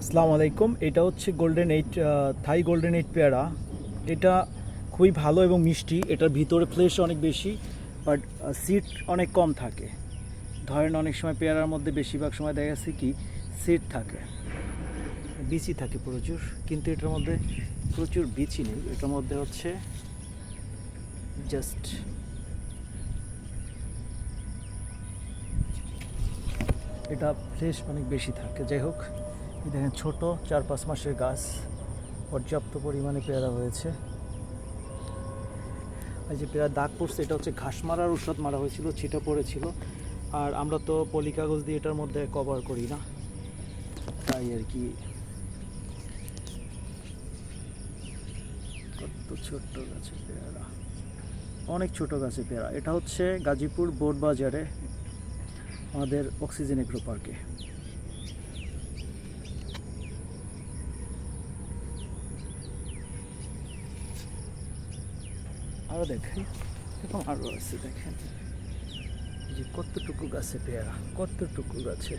আসসালামু আলাইকুম। এটা হচ্ছে golden eight Thai golden eight পেয়ারা। এটা খুবই ভালো এবং মিষ্টি। এটার ভিতরে ফ্লেশ অনেক বেশি বাট সিট অনেক কম থাকে। ধরেন অনেক সময় পেয়ারার মধ্যে বেশিরভাগ সময় দেখা যাচ্ছে কি সিট থাকে। বিচি থাকে প্রচুর, কিন্তু এটার মধ্যে প্রচুর বিচি নেই। এটার মধ্যে হচ্ছে জাস্ট এটা ফ্রেশ অনেক বেশি থাকে। যাই হোক এই দেখেন ছোট চার পাঁচ মাসের গাছ, পর্যাপ্ত পরিমাণে পেয়ারা হয়েছে। এই যে পেয়ারা দাগ পড়ছে, এটা হচ্ছে ঘাস মারার ওষুধ মারা হয়েছিল, ছিটা পড়েছিল। আর আমরা তো পলি কাগজ দিয়ে এটার মধ্যে কভার করি না। তাই আর কি। কত ছোট্ট গাছে পেয়ারা। অনেক ছোট গাছে পেয়ারা। এটা হচ্ছে গাজীপুর বোর্ড বাজারে আমাদের অক্সিজেন এগ্রো পার্কে। আরও দেখেন এরকম আরও আছে দেখেন। যে কতটুকু গাছে পেয়ারা কতটুকু গাছে।